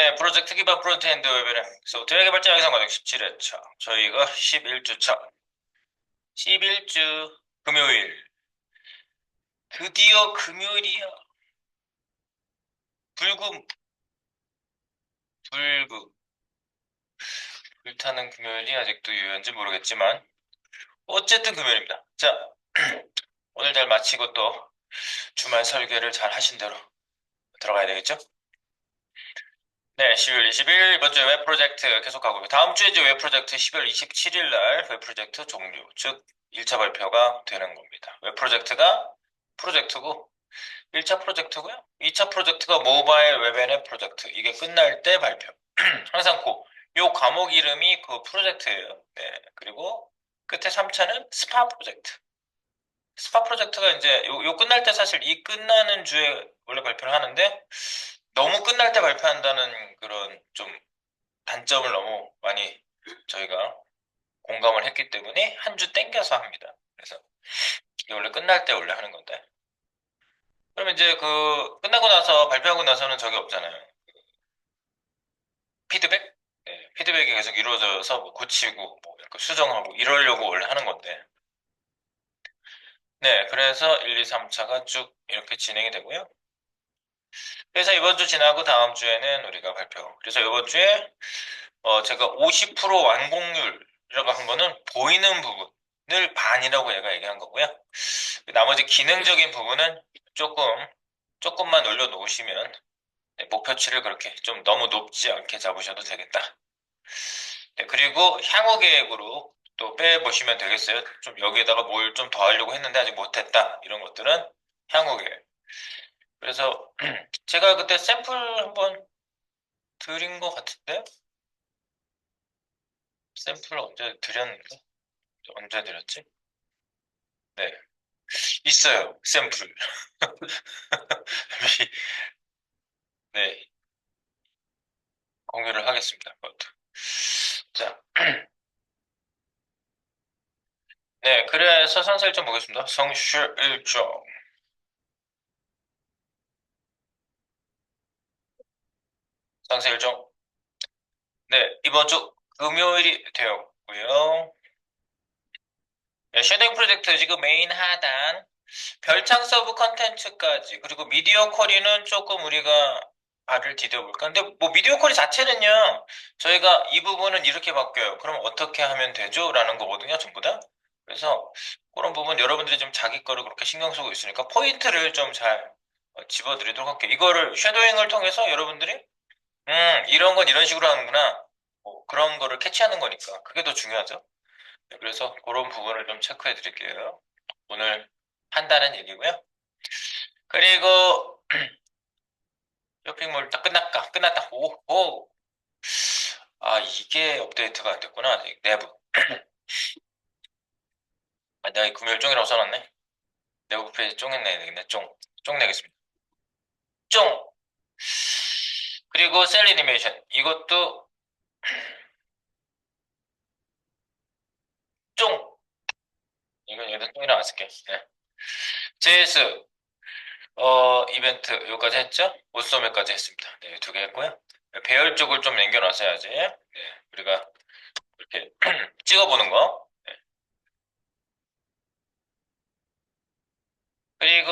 네, 프로젝트 기반 프론트엔드 웹의 소프트웨어 개발자 양성 과정 17회차. 저희가 11주차. 11주 금요일. 드디어 금요일이야. 불금. 불금. 불타는 금요일이 아직도 유효한지 모르겠지만 어쨌든 금요일입니다. 자, 오늘 잘 마치고 또 주말 설계를 잘 하신 대로 들어가야 되겠죠? 네, 12월 20일 이번 주웹 프로젝트 계속하고 다음 주에 이제 웹 프로젝트 12월 27일 날 웹 프로젝트 종료, 즉 1차 발표가 되는 겁니다. 웹 프로젝트가 프로젝트고 1차 프로젝트고요. 2차 프로젝트가 모바일 웹 앤앱 프로젝트. 이게 끝날 때 발표. 항상 고, 요 과목 이름이 그 프로젝트예요. 네. 그리고 끝에 3차는 스파 프로젝트. 스파 프로젝트가 이제 요, 요 끝날 때 사실 이 끝나는 주에 원래 발표를 하는데 너무 끝날 때 발표한다는 그런 좀 단점을 너무 많이 저희가 공감을 했기 때문에 한 주 땡겨서 합니다. 그래서 이게 원래 끝날 때 원래 하는 건데. 그러면 이제 그 끝나고 나서 발표하고 나서는 저게 없잖아요. 피드백? 네, 피드백이 계속 이루어져서 뭐 고치고 뭐 수정하고 이러려고 원래 하는 건데. 네, 그래서 1, 2, 3차가 쭉 이렇게 진행이 되고요. 그래서 이번 주 지나고 다음 주에는 우리가 발표. 그래서 이번 주에 어 제가 50% 완공률이라고 한 거는 보이는 부분을 반이라고 얘가 얘기한 거고요. 나머지 기능적인 부분은 조금 조금만 올려놓으시면 네, 목표치를 그렇게 좀 너무 높지 않게 잡으셔도 되겠다. 네, 그리고 향후 계획으로 또 빼보시면 되겠어요. 좀 여기에다가 뭘 좀 더 하려고 했는데 아직 못했다. 이런 것들은 향후 계획. 그래서 제가 그때 샘플 한번 드린 것 같은데? 샘플 언제 드렸는데? 언제 드렸지? 네. 있어요 샘플. 네. 공유를 하겠습니다 자. 네, 그래서 상세 일정 보겠습니다. 성실 일정. 상세 일정. 네, 이번 주 금요일이 되었고요. 네, 쉐딩 프로젝트 지금 메인 하단 별창 서브 컨텐츠까지 그리고 미디어 쿼리는 조금 우리가 발을 디뎌볼까? 근데 뭐 미디어 쿼리 자체는요 저희가 이 부분은 이렇게 바뀌어요. 그럼 어떻게 하면 되죠? 라는 거거든요 전부 다. 그래서 그런 부분 여러분들이 좀 자기 거를 그렇게 신경 쓰고 있으니까 포인트를 좀잘 어, 집어드리도록 할게요. 이거를 쉐도잉을 통해서 여러분들이 음 이런 건 이런 식으로 하는구나. 뭐 그런 거를 캐치하는 거니까. 그게 더 중요하죠. 네, 그래서 그런 부분을 좀 체크해 드릴게요. 오늘 한다는 얘기고요. 그리고 쇼핑몰 딱 끝났다 끝났다. 오 오. 아 이게 업데이트가 안 됐구나 내부 아 내가 금요일 종이라고 써놨네. 내부 페이지 되겠네. 쫑 쫑 내겠습니다. 쫑 그리고 셀 애니메이션 이것도 쫑. 이건 여기다 쫑이랑 안 쓸게 네. JS 어 이벤트 여기까지 했죠? 옷소매까지 했습니다. 네, 두 개 했고요. 배열 쪽을 좀 남겨놨어야지. 네, 우리가 이렇게 찍어보는 거. 네. 그리고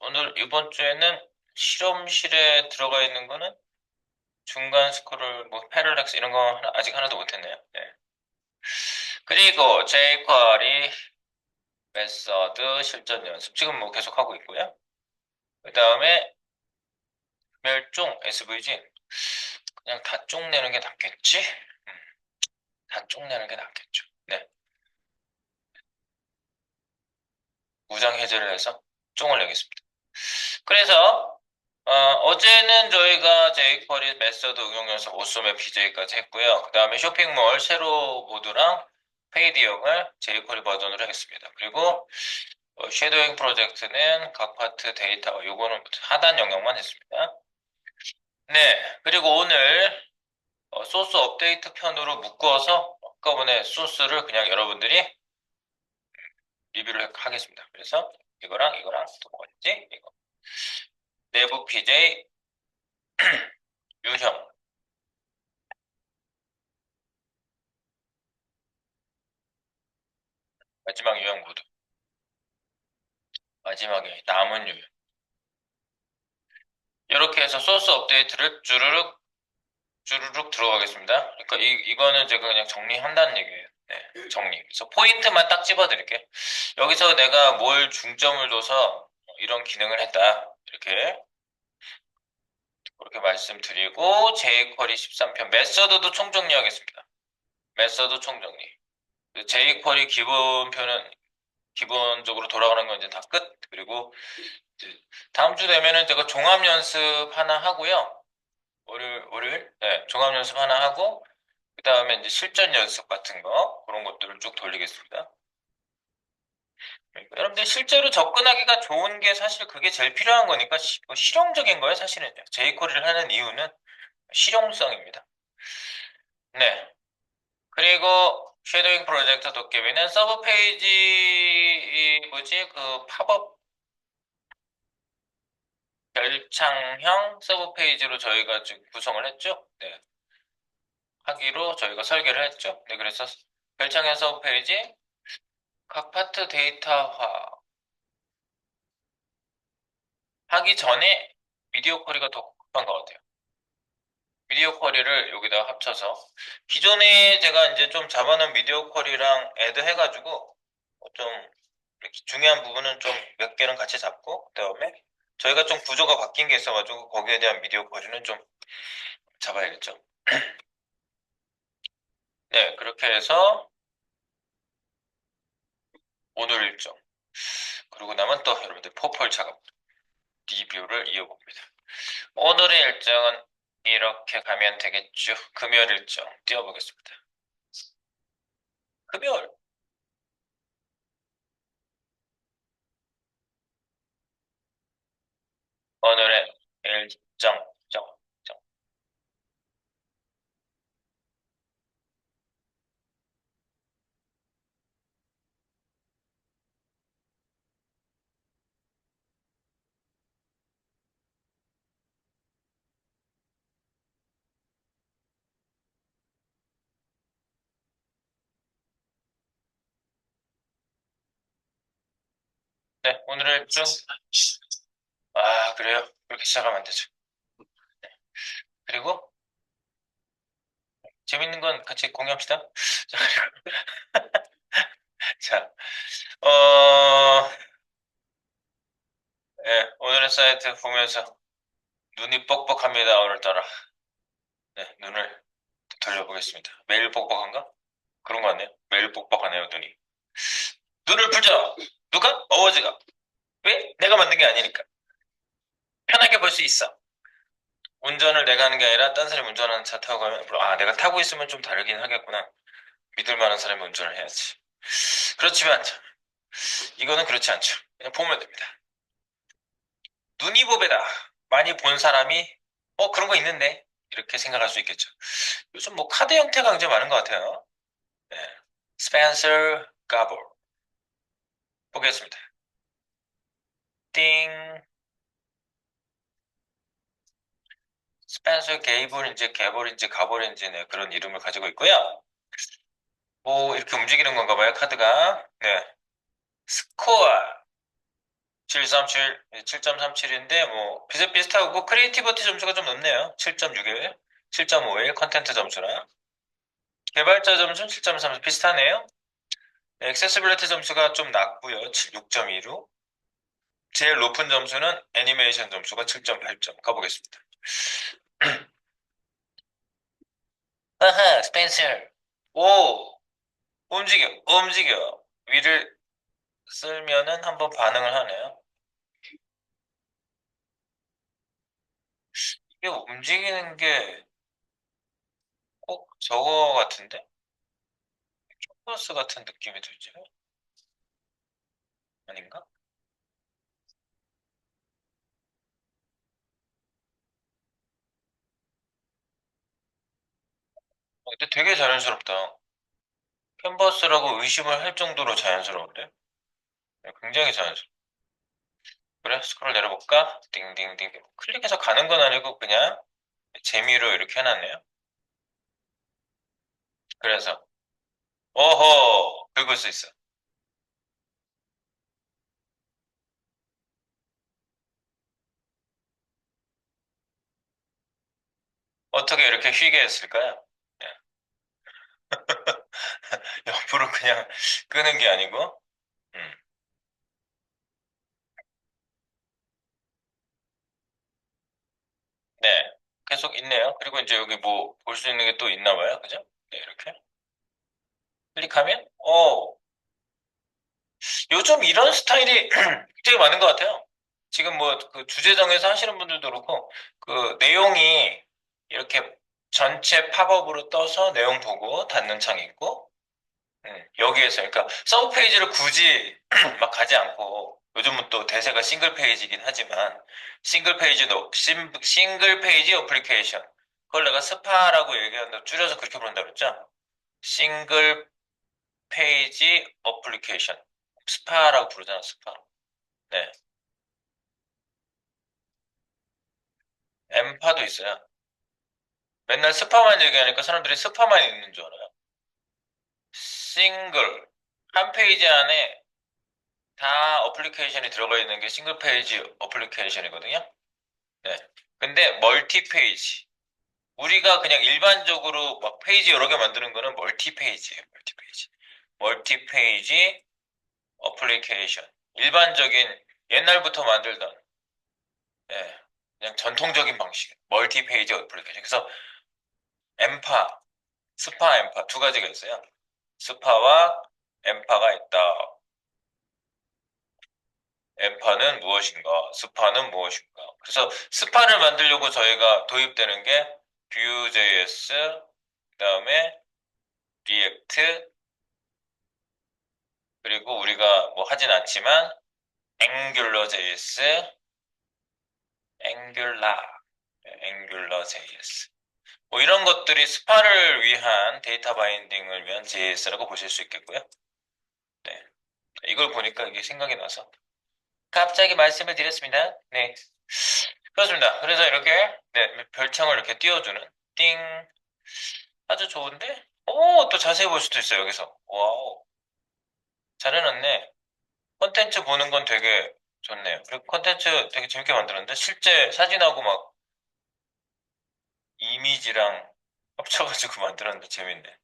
오늘 이번 주에는 실험실에 들어가 있는 거는 중간 스크롤, 뭐 패럴렉스 이런 거 하나, 아직 하나도 못했네요. 네. 그리고 jQuery 메서드 실전 연습 지금 뭐 계속 하고 있고요. 그 다음에 멸종 SVG 그냥 다 쪽내는 게 낫겠지? 음, 다 쪽내는 게 낫겠죠. 네. 무장 해제를 해서 쪽을 내겠습니다. 그래서 어, 제는 저희가 jQuery 메서드 응용 연습 오소매 PJ까지 했고요. 그 다음에 쇼핑몰 세로 모드랑 페이드형을 jQuery 버전으로 하겠습니다. 그리고 어, 쉐도잉 프로젝트는 각 파트 데이터 요거는 하단 영역만 했습니다. 네, 그리고 오늘 어, 소스 업데이트 편으로 묶어서 한꺼번에 소스를 그냥 여러분들이 리뷰를 하겠습니다. 그래서 이거랑 이거랑 두 번째 이거 내부 PJ 유형. 마지막 유형 모드. 마지막에 남은 유형. 이렇게 해서 소스 업데이트를 주르륵 주르륵 들어가겠습니다. 그러니까 이, 이거는 제가 그냥 정리한다는 얘기예요. 네, 정리. 그래서 포인트만 딱 집어드릴게요. 여기서 내가 뭘 중점을 둬서 이런 기능을 했다. 이렇게 그렇게 말씀드리고 jQuery 13편 메서드도 총정리 하겠습니다. 메서드 총정리. jQuery 기본표는 기본적으로 돌아가는 건 이제 다 끝. 그리고 다음 주 되면은 제가 종합 연습 하나 하고요. 월요일, 월요일? 네, 종합 연습 하나 하고 그 다음에 이제 실전 연습 같은 거 그런 것들을 쭉 돌리겠습니다. 그러니까 여러분들 실제로 접근하기가 좋은 게 사실 그게 제일 필요한 거니까 시- 뭐 실용적인 거예요, 사실은. jQuery를 하는 이유는 실용성입니다. 네. 그리고 쉐도잉 프로젝트 도깨비는 서브 페이지 이 뭐지 그 팝업 별창형 서브 페이지로 저희가 지금 구성을 했죠. 네. 하기로 저희가 설계를 했죠. 네, 그래서 별창형 서브 페이지 각 파트 데이터화 하기 전에 미디어 쿼리가 더 급한 것 같아요. 미디어 쿼리를 여기다 합쳐서 기존에 제가 이제 좀 잡아놓은 미디어 쿼리랑 애드 해가지고 좀 중요한 부분은 좀 몇 개는 같이 잡고 그 다음에 저희가 좀 구조가 바뀐 게 있어가지고 거기에 대한 미디어 쿼리는 좀 잡아야겠죠. 네, 그렇게 해서 오늘 일정 그러고 나면 또 여러분들 포펄 작업 리뷰를 이어봅니다. 오늘의 일정은 이렇게 가면 되겠죠. 금요일 일정 띄워보겠습니다. 금요일 오늘의 일정. 네, 오늘의 일정 아 그래요? 그렇게 시작하면 안 되죠. 네. 그리고 재밌는 건 같이 공유합시다. 자, 자, 어, 예, 오늘의 사이트 보면서 눈이 뻑뻑합니다, 오늘따라. 네, 눈을 돌려보겠습니다. 매일 뻑뻑한가? 그런 거 같네요. 매일 뻑뻑하네요, 눈이. 눈을 풀자! 누가? 어워즈가. 왜? 내가 만든 게 아니니까. 편하게 볼 수 있어. 운전을 내가 하는 게 아니라 딴 사람이 운전하는 차 타고 가면, 아, 내가 타고 있으면 좀 다르긴 하겠구나. 믿을 만한 사람이 운전을 해야지. 그렇지만, 이거는 그렇지 않죠. 그냥 보면 됩니다. 눈이 보배다. 많이 본 사람이, 어, 그런 거 있는데. 이렇게 생각할 수 있겠죠. 요즘 뭐 카드 형태가 굉장히 많은 것 같아요. 네. 스펜서 가볼. 보겠습니다. 띵. 스펜서 게이블인지 개볼인지 가볼인지 네, 그런 이름을 가지고 있고요. 뭐 이렇게 움직이는 건가 봐요, 카드가. 네. 스코어 737, 7.37인데 뭐 비슷비슷하고 크리에이티비티 점수가 좀 높네요. 7.61, 7.51 컨텐트 점수랑 개발자 점수는 7.3 비슷하네요. 네, 액세시빌리티 점수가 좀 낮고요. 6.26 제일 높은 점수는 애니메이션 점수가 7.8점 가보겠습니다. 아하, 스펜서. 오, 움직여, 움직여. 위를 쓸면은 한번 반응을 하네요. 이게 움직이는 게 꼭 저거 같은데? 초버스 같은 느낌이 들지? 아닌가? 어, 근데 되게 자연스럽다. 캔버스라고 의심을 할 정도로 자연스러운데? 네, 굉장히 자연스러워. 그래, 스크롤 내려볼까? 띵띵띵. 클릭해서 가는 건 아니고 그냥 재미로 이렇게 해놨네요. 그래서, 오호, 긁을 수 있어. 어떻게 이렇게 휘게 했을까요? 네. 옆으로 그냥 끄는 게 아니고, 음, 네. 계속 있네요. 그리고 이제 여기 뭐 볼 수 있는 게 또 있나 봐요. 그죠? 네, 이렇게. 클릭하면, 오, 요즘 이런 스타일이 되게 많은 것 같아요. 지금 뭐 그 주제 정해서 하시는 분들도 그렇고, 그 내용이 이렇게 전체 팝업으로 떠서 내용 보고 닫는 창이 있고, 음, 여기에서, 그러니까 서브 페이지를 굳이 막 가지 않고, 요즘은 또 대세가 싱글 페이지이긴 하지만, 싱글 페이지도, 싱, 싱글 페이지 어플리케이션. 그걸 내가 스파라고 얘기한다, 줄여서 그렇게 부른다 그랬죠? 싱글 페이지 어플리케이션. 스파라고 부르잖아, 스파. 네. 엠파도 있어요. 맨날 스파만 얘기하니까 사람들이 스파만 있는 줄 알아요. 싱글. 한 페이지 안에 다 어플리케이션이 들어가 있는 게 싱글 페이지 어플리케이션이거든요. 네. 근데 멀티 페이지. 우리가 그냥 일반적으로 막 페이지 여러 개 만드는 거는 멀티 페이지예요. 멀티 페이지. 멀티 페이지 어플리케이션. 일반적인 옛날부터 만들던 예, 그냥 전통적인 방식. 멀티 페이지 어플리케이션. 그래서 엠파, 스파, 엠파 두 가지가 있어요. 스파와 엠파가 있다. 엠파는 무엇인가? 스파는 무엇인가? 그래서 스파를 만들려고 저희가 도입되는 게 Vue.js, 그 다음에 리액트, 그리고 우리가 뭐 하진 않지만 앵귤러.js, 앵귤라, 앵귤러.js. 뭐 이런 것들이 스파를 위한 데이터 바인딩을 위한 JS라고 보실 수 있겠고요. 네. 이걸 보니까 이게 생각이 나서 갑자기 말씀을 드렸습니다. 네. 그렇습니다. 그래서 이렇게 네, 별창을 이렇게 띄워주는 띵 아주 좋은데? 오, 또 자세히 볼 수도 있어요, 여기서. 와우. 잘 해놨네. 컨텐츠 보는 건 되게 좋네요. 그리고 컨텐츠 되게 재밌게 만들었는데 실제 사진하고 막 이미지랑 합쳐가지고 만들었는데 재밌네.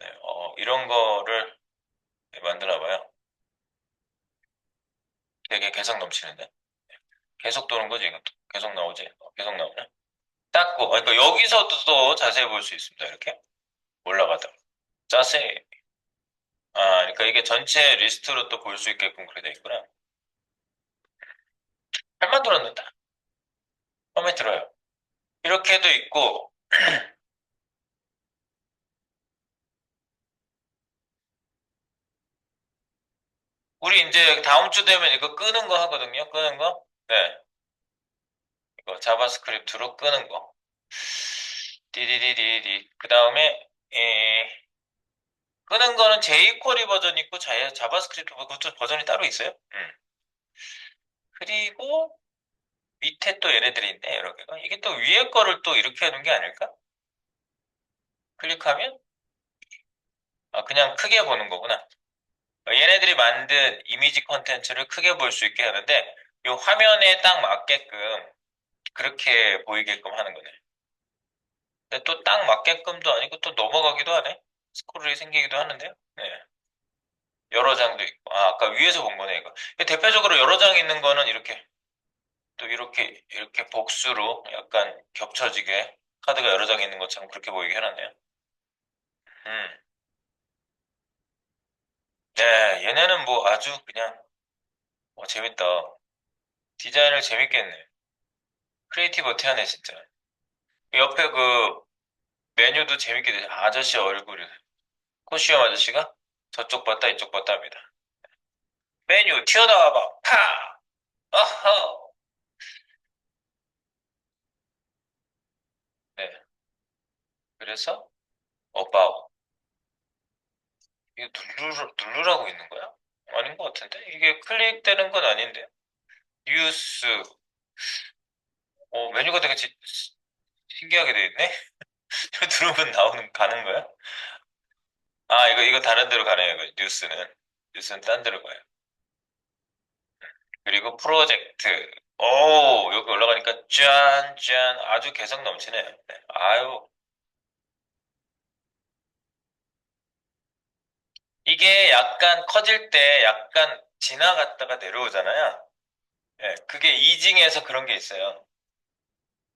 네, 어, 이런 거를 만드나 봐요. 되게 개성 넘치는데? 계속 도는 거지, 이것도. 계속 나오지? 어, 계속 나오네. 닦고, 어, 그러니까 여기서도 또 자세히 볼 수 있습니다, 이렇게. 올라가다. 자세히. 아, 그러니까 이게 전체 리스트로 또 볼 수 있게끔 그렇게 돼 있구나. 잘 만들었는데? 마음에 들어요. 이렇게도 있고, 우리 이제 다음 주 되면 이거 끄는 거 하거든요. 끄는 거. 네. 이거 자바스크립트로 끄는 거. 디디디디디. 그 다음에, 끄는 거는 jQuery 버전 있고 자, 자바스크립트 버전이 따로 있어요. 음. 그리고 밑에 또 얘네들이 있네, 여러 개가. 이게 또 위에 거를 또 이렇게 하는 게 아닐까? 클릭하면, 아, 그냥 크게 보는 거구나. 어, 얘네들이 만든 이미지 컨텐츠를 크게 볼 수 있게 하는데, 이 화면에 딱 맞게끔 그렇게 보이게끔 하는 거네. 근데 또 딱 맞게끔도 아니고 또 넘어가기도 하네. 스크롤이 생기기도 하는데요. 네. 여러 장도 있고. 아, 아까 위에서 본 거네, 이거. 대표적으로 여러 장 있는 거는 이렇게, 또 이렇게, 이렇게 복수로 약간 겹쳐지게 카드가 여러 장 있는 것처럼 그렇게 보이게 해놨네요. 음. 네, 얘네는 뭐 아주 그냥, 어, 재밌다. 디자인을 재밌게 했네. 크리에이티브 하네, 진짜. 옆에 그 메뉴도 재밌게 돼. 아저씨 얼굴이. 코시엄 아저씨가 저쪽 봤다, 이쪽 봤다 합니다. 메뉴 튀어나와봐. 파! 어허! 네. 그래서, 어바웃. 이게 누르, 누르라고 있는 거야? 아닌 것 같은데? 이게 클릭되는 건 아닌데? 뉴스. 어, 메뉴가 되게 지- 신기하게 돼 있네? 이거 누르면 나오는, 가는 거야? 아, 이거, 이거 다른 데로 가네요, 이거. 뉴스는. 뉴스는 딴 데로 가요. 그리고 프로젝트. 오, 여기 올라가니까 짠, 짠. 아주 개성 넘치네요. 네. 아유. 이게 약간 커질 때 약간 지나갔다가 내려오잖아요. 예, 그게 이징에서 그런 게 있어요.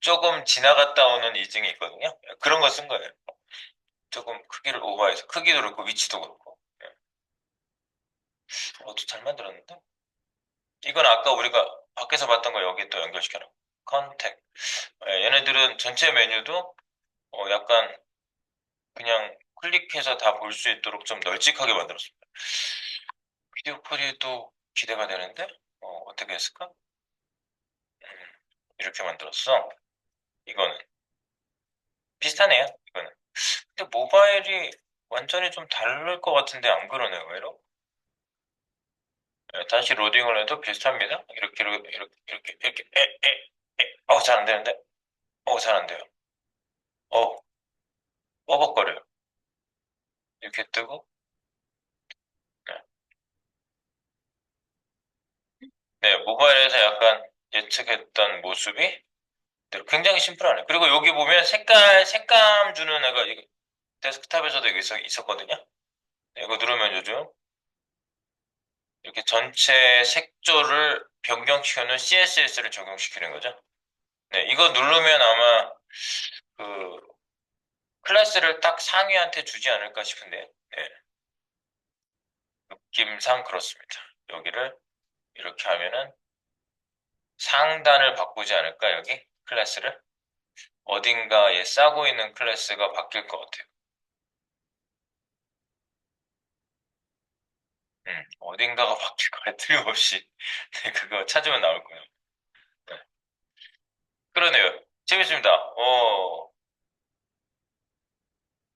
조금 지나갔다 오는 이징이 있거든요. 예, 그런 거 쓴 거예요. 조금 크기를 오버해서 크기도 그렇고 위치도 그렇고. 예. 어, 잘 만들었는데? 이건 아까 우리가 밖에서 봤던 거 여기 또 연결시켜놓고. 컨택. 예, 얘네들은 전체 메뉴도 어, 약간 그냥 클릭해서 다 볼 수 있도록 좀 널찍하게 만들었습니다. 비디오 퀄리티도 기대가 되는데 어, 어떻게 했을까? 음, 이렇게 만들었어. 이거는 비슷하네요. 이거는. 근데 모바일이 완전히 좀 다를 것 같은데 안 그러네요. 왜로? 네, 다시 로딩을 해도 비슷합니다. 이렇게 이렇게 이렇게 이렇게 이렇게 에, 에, 에. 어, 잘 안 되는데? 어, 잘 안 돼요. 어, 뻐벅거려요. 이렇게 뜨고 네. 네, 모바일에서 약간 예측했던 모습이 굉장히 심플하네. 그리고 여기 보면 색깔, 색감 주는 애가 이거 데스크탑에서도 여기 있- 있었 거든요. 네, 이거 누르면 요즘 이렇게 전체 색조를 변경시켜놓은 CSS를 적용시키는 거죠. 네, 이거 누르면 아마 그 클래스를 딱 상위한테 주지 않을까 싶은데, 네. 느낌상 그렇습니다. 여기를 이렇게 하면은 상단을 바꾸지 않을까, 여기? 클래스를? 어딘가에 싸고 있는 클래스가 바뀔 것 같아요. 음, 어딘가가 바뀔 거예요. 틀림없이. 네, 그거 찾으면 나올 거예요. 네. 그러네요. 재밌습니다. 어,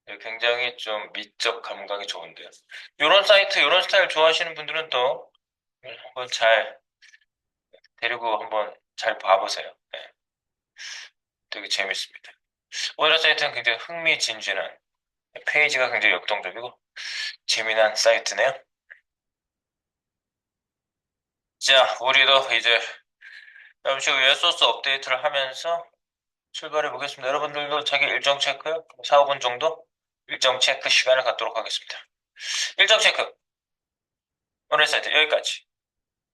네, 굉장히 좀 미적 감각이 좋은데요. 이런 사이트, 이런 스타일 좋아하시는 분들은 또 한번 잘 데리고 한번 잘 봐보세요. 네. 되게 재밌습니다. 오늘의 사이트는 굉장히 흥미진진한 페이지가 굉장히 역동적이고 재미난 사이트네요. 자, 우리도 이제 잠시 후에 소스 업데이트를 하면서 출발해 보겠습니다. 여러분들도 자기 일정 체크 4, 5분 정도 일정 체크 시간을 갖도록 하겠습니다. 일정 체크 오늘 사이트 여기까지.